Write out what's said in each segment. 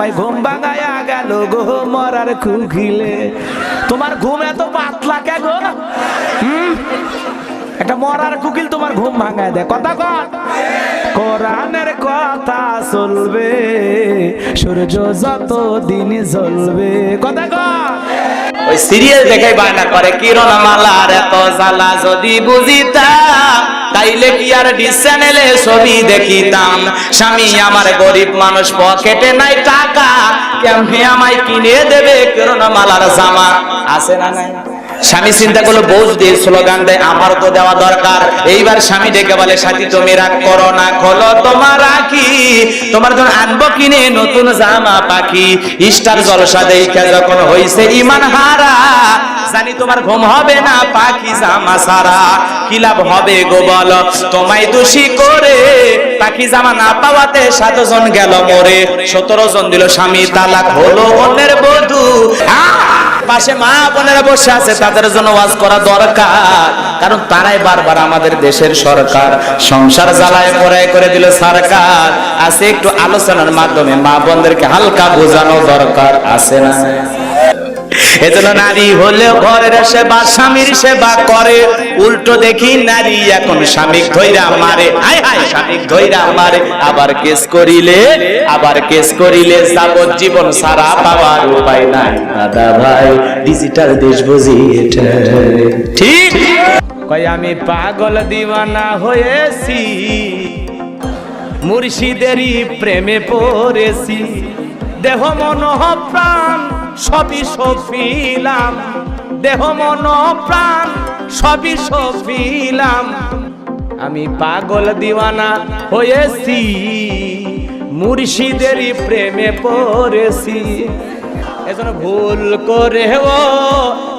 ভাই ঘুম ভাঙায়া গেল গো মরার খুখিলে তোমার ঘুম এত পাতলা কে গো? একটা মরার কুকিল তোমার ঘুম ভাঙায় দেয়। কথা কর কোরআনের কথা চলবে, সূর্য যত দিন জ্বলবে। কথা কর ওই সিরিয়াল দেখে বায়না করে কিরণ মালার এত জ্বালা যদি বুঝিতাম তাইলে কি আর ডিস চ্যানেলে ছবি দেখিতাম? স্বামী আমার গরিব মানুষ, পকেটে নাই টাকা। কেমনে আমায় কিনে দেবে কিরণ মালার জামা? আছে না নাই? স্বামী চিন্তা করল, বউ যদি স্লোগান দেয়, আমার তো দেওয়া দরকার। এইবার স্বামী ডেকে বলে, সাথী, তুমি রাগ করো না, খোলো তোমার রাখি। তোমার জন্য আনব কিনে, নতুন জামা পাখি। ইস্টার জলসা দেখা যখন হইছে ইমান হারা জানি তোমার ঘুম হবে না, পাখি জামা সারা কি লাভ হবে গো বলো? তোমায় দোষী করে পাখি জামা না পাওয়াতে সাতজন গেল মরে। সতেরো জন দিল স্বামী, তালাক হলো অন্যের বধূ। পাশে মা বোনেরা বসে আছে, তাদের জন্য ওয়াজ করা দরকার। কারণ তারাই বারবার আমাদের দেশের সরকার। সংসার জ্বালায় পড়ায় করে দিল সরকার। আছে একটু আলোচনার মাধ্যমে মা বোনদেরকে হালকা বোঝানো দরকার, আছে না? এজন্য নারী হলে ঘরের সেবা, স্বামীর সেবা করে। উল্টো দেখি নারী এখন স্বামী ধৈরা মারে। হায় হায় স্বামী ধৈরা মারে। আবার কেস করিলে, আবার কেস করিলে যাবজ্জীবন সারা পাওয়ার উপায় নাই। দাদা ভাই ডিজিটাল দেশ বুঝি এটা ঠিক? কই আমি পাগল দিওয়ানা হয়েছি। মুর্শিদেরই প্রেমে পড়েছি। দেহ, মন, প্রাণ সবই সফিলাম। দেহ, মন, প্রাণ সবই সফিলাম। আমি পাগল দিওয়ানা হয়েছি, মুর্শিদেরই প্রেমে পড়েছি। এজন্য ভুল করে ও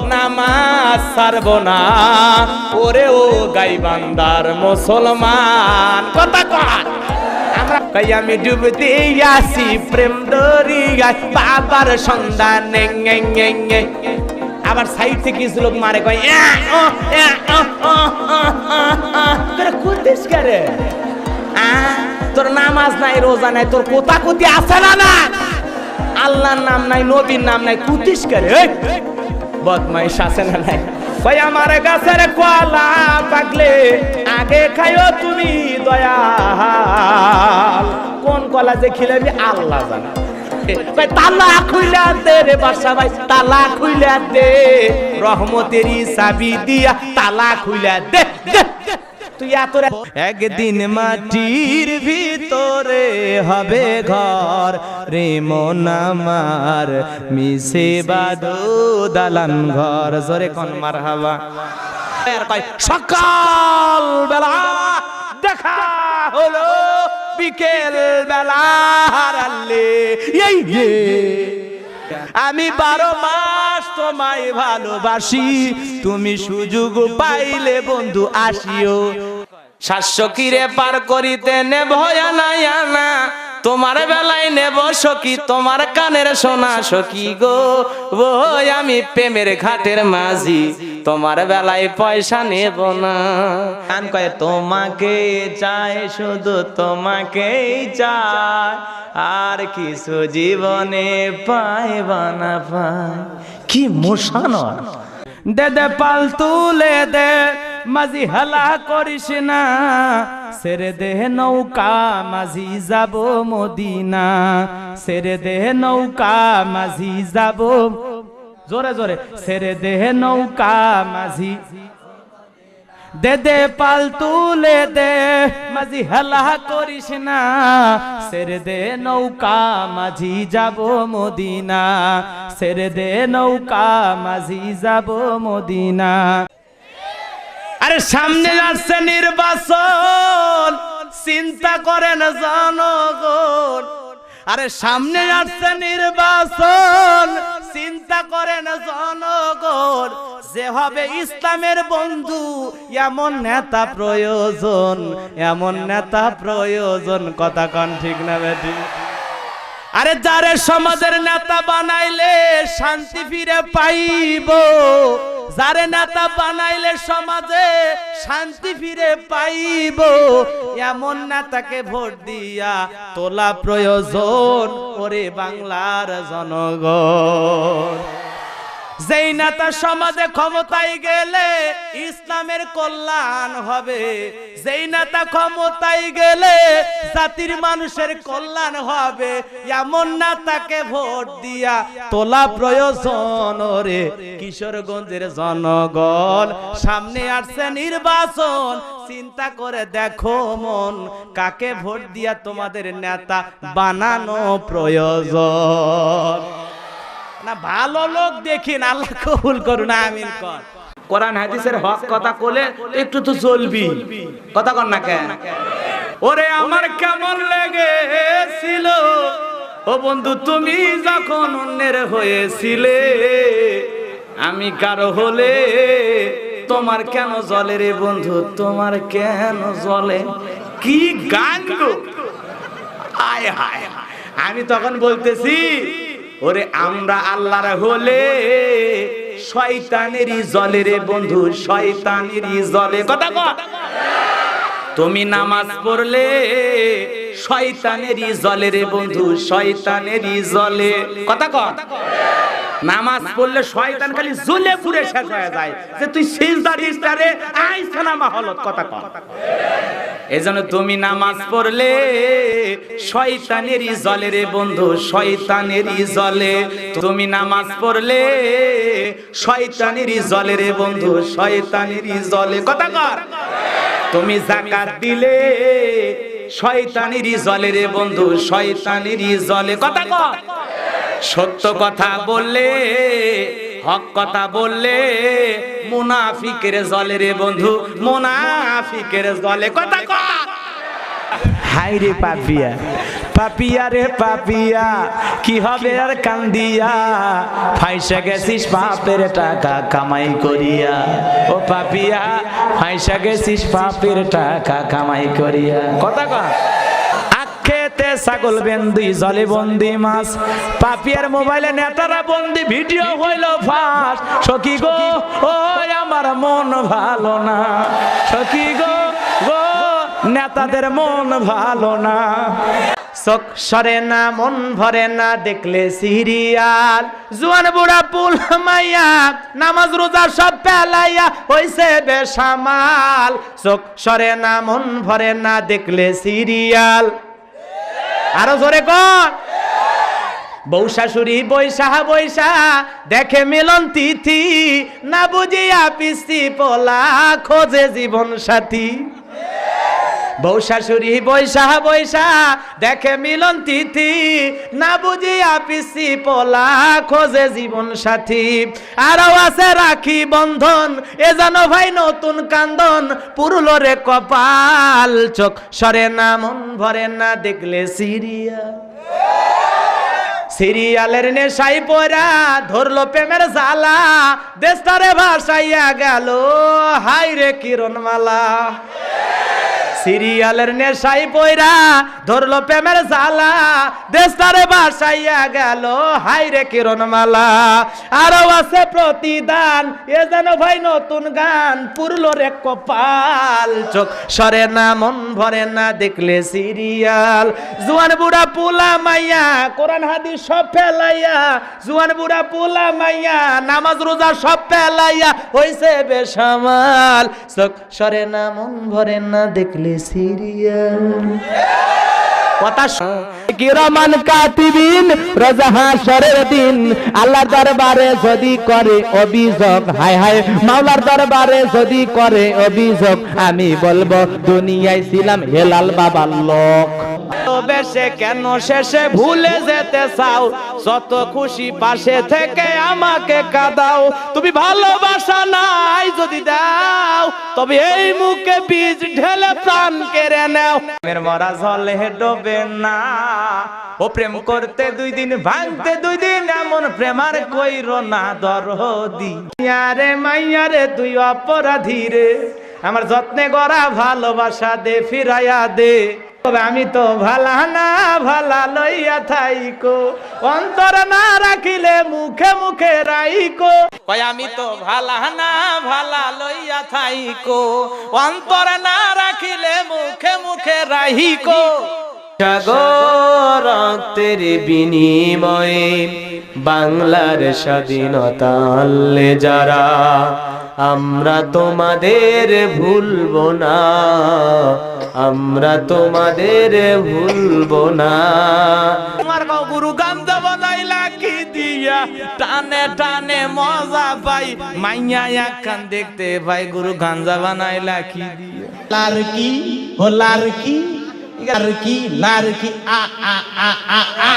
নামাজ সারব না ওরে ও গাইবান্দার মুসলমান। কথা আমরা কই আমি ডুবতে আসি প্রেম দরিয়ায় বাবার সন্ধান আবার সাইড থেকে কিছু লোক মারে, কয় কুদিস করে তোর নামাজ নাই, রোজা নাই, তোর কোথা কোথি আছে না না আল্লাহর নাম নাই, নবীর নাম নাই কুতিস করে! বদমাইশ আছে না নাই? ভাই আমার গাছের কলা পাকলে আগে খাইও তুমি দয়াল। কোন কলা যে খিলাবি আল্লাহ জানা। তালা খুইলা দে রে বাসা ভাই তালা খুইলা দে। রহমতেরই চাবি দিয়া তালা খুইলা দে। তুই এত একদিন মাটির ভিতরে হবে ঘর, রে মন আমার মিশে বাদো দালান ঘর। জোরে কোন মার হাওয়া সকাল বেলা দেখা হলো, বিকেল বেলা হারালে। এই আমি বারো মাস তোমায় ভালোবাসি, তুমি সুযোগ পাইলে বন্ধু আসিও। সাতশো কিরে পার করিতে নে, ভয়া নাই আনা। তোমার বেলায় নেব সখী তোমার কানের সোনা সখী গো। ওই আমি প্রেমের ঘাটের মাঝি তোমার বেলায় পয়সা নেব না। কান কয়ে তোমাকে চাই শুধু তোমাকেই চাই। আর কিছু জীবনে পাইবা না পাই। কি মোশানো দে দে পাল তুলে দে মাঝি হেলা করিস না, সেরে দে নৌকা মাঝি যাব মদিনা, সেরে দে নৌকা মাঝি যাব জোরে জোরে, সেরে দে নৌকা মাঝি দে দে পাল তুলে দে, মাঝি হেলা করিস না, সেরে দে নৌকা মাঝি যাব মদিনা, সেরে দে নৌকা মাঝি যাব মদিনা। আরে সামনে যাচ্ছে নির্বাচন। চিন্তা করেন জনগণ। আরে সামনে যাচ্ছে নির্বাচন। চিন্তা করেন জনগণ। যে হবে ইসলামের বন্ধু এমন নেতা প্রয়োজন। এমন নেতা প্রয়োজন। কথা কন ঠিক না বেটি? আরে যারে সমাজের নেতা বানাইলে শান্তি ফিরে পাইব। যারে নেতা বানাইলে সমাজে শান্তি ফিরে পাইব। এমন নেতাকে ভোট দিয়া তোলা প্রয়োজন করে বাংলার জনগণ। যেই নেতা সমাজে ক্ষমতায় গেলে ইসলামের কল্যাণ হবে। যেই নেতা ক্ষমতায় গেলে জাতির মানুষের কল্যাণ হবে। এমন নেতাকে ভোট দিয়া তোলা প্রয়োজন রে কিশোরগঞ্জের জনগণ, সামনে আসছে নির্বাচন। চিন্তা করে দেখো মন, কাকে ভোট দিয়া তোমাদের নেতা বানানো প্রয়োজন? না ভালো লোক দেখি না আল্লাহ কবুল করুন আমিন কর। কোরআন হাদিসের হক কথা কোলে একটু তো চলবি কথা কর না কেন? ওরে আমার কেমন লেগেছিল? ও বন্ধু তুমি যখন অন্যের হয়েছিলে আমি কারও হলে তোমার কেন জলে রে বন্ধু? তোমার কেন জলে কি গান আয় হায় হায়। আমি তখন বলতেছি ওরে আমরা আল্লাহর হলে শয়তানেরই জলে রে বন্ধু, শয়তানেরই জলে। কথা কথা তুমি নামাজ পড়লে শয়তানেরই জলে রে বন্ধু, শয়তানেরই জলে। কথা কর নামাজ পড়লে শয়তান খালি জ্বলে পুড়ে শেষ হয়ে যায়। যে তুই সিজদা দিস্তারে আইছ না মাহলত কথা কর এজন্য তুমি নামাজ পড়লে শয়তানেরই জলে রে বন্ধু, শয়তানেরই জলে। তুমি নামাজ পড়লে শয়তানেরই জলে রে বন্ধু, শয়তানেরই জলে। কথা কর তুমি জাকাত দিলে শয়তানেরই জলে রে বন্ধু, শয়তানেরই জলে। কথা কর সত্য কথা বললে, হক কথা বললে, মুনাফিকের জলে রে বন্ধু, মুনাফিকের জলে। কথা হাই রে পাপিয়া পাপিয়া রে পাপিয়া, কি হবে আর কান্দিয়া? ফাইসা গেছিস পাপের টাকা কামাই করিয়া। ও পাপিয়া, ফাইসা গেছিস পাপের টাকা কামাই করিয়া। কথা খেতে ছাগল বেন্দি, জলে বন্দি মাছ। পাপিয়ার মোবাইলে নেতারা বন্দি, ভিডিও হইল ফাঁস। সখী গো ও আমার মন ভালো না। সখী গো গো, নেতাদের মন ভালো না। চোখ সরে না, মন ভরে না, দেখলে সিরিয়াল। জুয়ান বুড়া পুল মাইয়া, নামাজ রোজা সব পেলাইয়া হইছে বেসামাল। চোখ সরে না, মন ভরে না, দেখলে সিরিয়াল। আরও জোরে কর। বউ শাশুড়ি বৈশাহ বৈশা দেখে মিলন তিথি। না বুঝিয়া পিস্তি পোলা, খোঁজে জীবন সাথী। বউ শাশুড়ি বৈশা বৈশা, দেখে মিলন তিথি। না বুঝিয়া পিসি পোলা, খোঁজে জীবন সাথী। আরও আছে রাখি বন্ধন, এ জানো ভাই নতুন কান্দন। পুরুলো রে কপাল, চোখ সরে না, মন ভরে না, দেখলে সিরিয়া সিরিয়ালের নেশাই পড়া, ধরলো প্রেমের জালা দেশটারে ভাসাইয়া গেল হাই রে কিরণ মালা সিরিয়ালের নেশাই পয়রা ধরলো প্রেমের জালা দেশটারে বাসাইয়া গেল হাই রে কিরণ মালা আরও আছে প্রতিদান, এ যেন ভাই নতুন গান, পুরলো রে কপাল চোখ। সরে না, মন ভরে না, দেখলে সিরিয়াল। জুয়ান বুড়া পুলা মাইয়া, কোরআন হাদিস সব ফেলাইয়া। জুয়ান বুড়া পুলা মাইয়া, নামাজ রোজা সব ফেলাইয়া, হইছে বেসামাল। চোখ সরে না, মন ভরে না, দেখলে কথা কিরমান কাতিবিন রোজা হাসরের দিন। আল্লাহর দরবারে যদি করে অভিযোগ হায় হায় মাওলার দরবারে যদি করে অভিযোগ আমি বলব দুনিয়ায় ছিলাম হেলাল বাবার লোক। বেশে কেন শেষে ভুলে যেতে চাও? যত খুশি পাশে থেকে আমাকে কাদাও। তুমি ভালোবাসা নাই যদি দাও। তবে এই মুখে বীজ ঢেলে প্রাণ কেড়ে নাও। প্রেমের মরা জলে ডোবে না। ও প্রেম করতে দুই দিন ভাঙতে দুই দিন এমন প্রেমার কইর না দরদি। ইয়ারে মাইয়ারে তুই অপরাধী রে আমার যত্নে গড়া ভালোবাসা দে ফিরাইয়া দে। তবে আমি তো ভালা না ভালা লইয়া থাইকো। অন্তর না রাখিলে মুখে মুখে রাইকো। কই আমি তো ভালা না ভালা লইয়া থাইকো। অন্তর না রাখিলে মুখে মুখে রাইকো। সাগর রক্তের বিনিময়ে বাংলার স্বাধীনতা আনলে যারা আমরা তোমাদের ভুলব না। আমরা তোমাদের ভুলবো না। তোমার গুরু গামজা বানাইলা কি দিয়া টানে টানে মজা পাই। মাইয়া একখান দেখতে ভাই গুরু গাঞ্জা বানাইলা কি দিয়া। লারকি ও লারকি লারকি লারকি আ আ আ আ আ।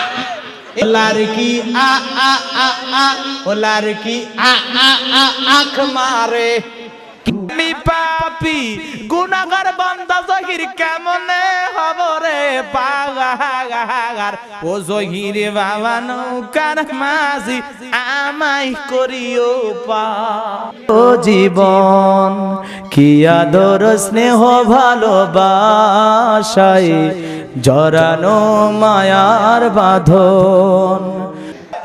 লারকি আ আ আ আ ও লারকি আ আ আ আখ মারে। আমি পাপি গুনাগার বান্দা জহির কেমনে হব রে পাগাগার ও জহির বাবা নৌকার মাঝি আমাই করিও পা। ও জীবন, কি আদর স্নেহ ভালোবাসাই জরানো মায়ার বাঁধন।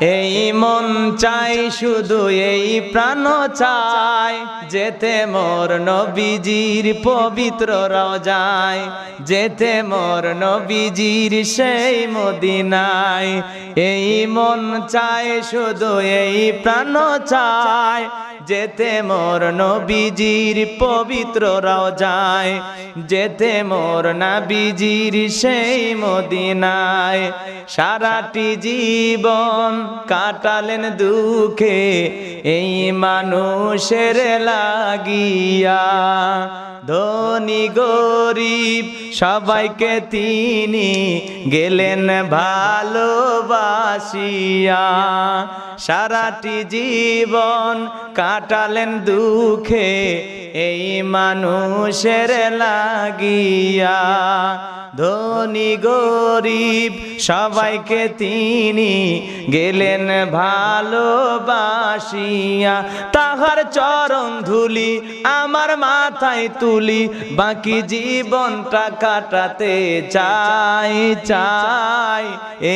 এই মন চাই, শুধু এই প্রাণ চাই। যেতে মোর নবীজির পবিত্র রজায় যেতে মোর নবীজির সেই মদিনায়। এই মন চাই, শুধু এই প্রাণ চাই। যেতে মোর নবীজির পবিত্র যায়, যেতে মোর নাবিজির সেই মদিনায়। সারাটি জীবন কাটালেন দুঃখে এই মানুষের লাগিয়া। ধনী গরিব সবাইকে তিনি গেলেন ভালোবাসিয়া। সারাটি জীবন কাটালেন দুঃখে এই মানুষের লাগিয়া। ধনী গরিব সবাইকে তিনি গেলেন ভালোবাসিয়া। তাহার চরণ ধুলি আমার মাথায় তুলি, বাকি জীবনটা কাটাতে চাই চাই,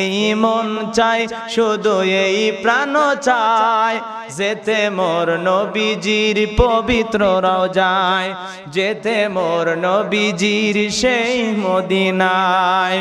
এই মন চাই, শুধু এই প্রাণ চাই। যেতে মোর নবীজির পবিত্র রাজায় যেতে মোর নবীজির সেই মদিনায়।